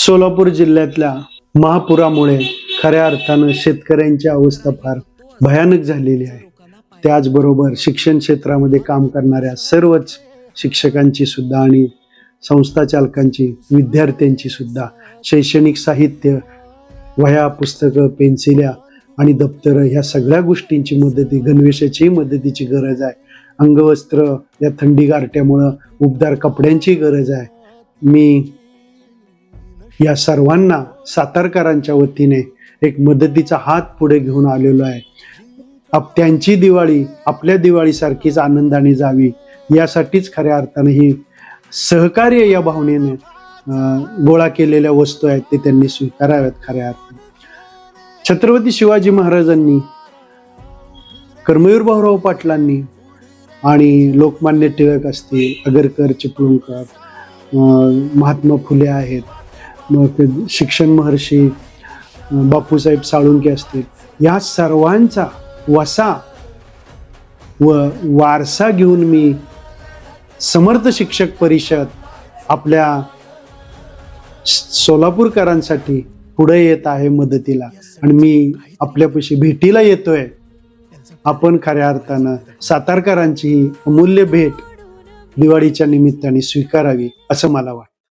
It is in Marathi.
सोलापूर जिल्ह्यातल्या महापुरामुळे खऱ्या अर्थानं शेतकऱ्यांची अवस्था फार भयानक झालेली आहे. त्याचबरोबर शिक्षण क्षेत्रामध्ये काम करणाऱ्या सर्वच शिक्षकांची सुद्धा आणि संस्था चालकांची विद्यार्थ्यांची सुद्धा शैक्षणिक साहित्य वह्या पुस्तकं पेन्सिल्या आणि दप्तरं ह्या सगळ्या गोष्टींची मदती गणवेशाची मदतीची गरज आहे. अंगवस्त्र या थंडी गारट्यामुळं उबदार कपड्यांची गरज आहे. मी या सर्वांना सातारकरांच्या वतीने एक मदतीचा हात पुढे घेऊन आलेलो आहे. आप त्यांची दिवाळी आपल्या दिवाळीसारखीच आनंदाने जावी यासाठीच खऱ्या अर्थाने ही सहकार्य या भावनेने गोळा केलेल्या वस्तू आहेत ते त्यांनी स्वीकाराव्यात खऱ्या अर्थाने. छत्रपती शिवाजी महाराजांनी कर्मवीर भाऊराव पाटलांनी आणि लोकमान्य टिळक असतील आगरकर चिपळूणकर महात्मा फुले आहेत मग शिक्षण महर्षी बापूसाहेब साळुंके असतील. या सर्वांचा वसा व वारसा घेऊन मी समर्थ शिक्षक परिषद आपल्या सोलापूरकरांसाठी पुढे येत आहे मदतीला. आणि मी आपल्यापाशी भेटीला येतोय. आपण खऱ्या अर्थानं सातारकरांची ही अमूल्य भेट दिवाळीच्या निमित्ताने स्वीकारावी असं मला वाटतं.